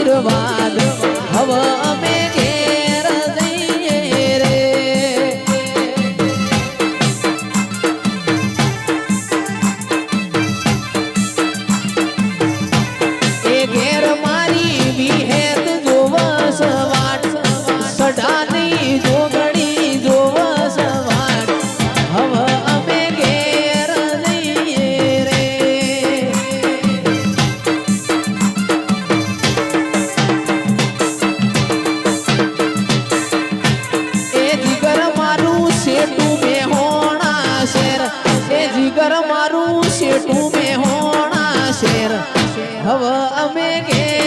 આશીર્વાદ. હવે અમે તું મે હોણા શેર. હવે અમે ઘેર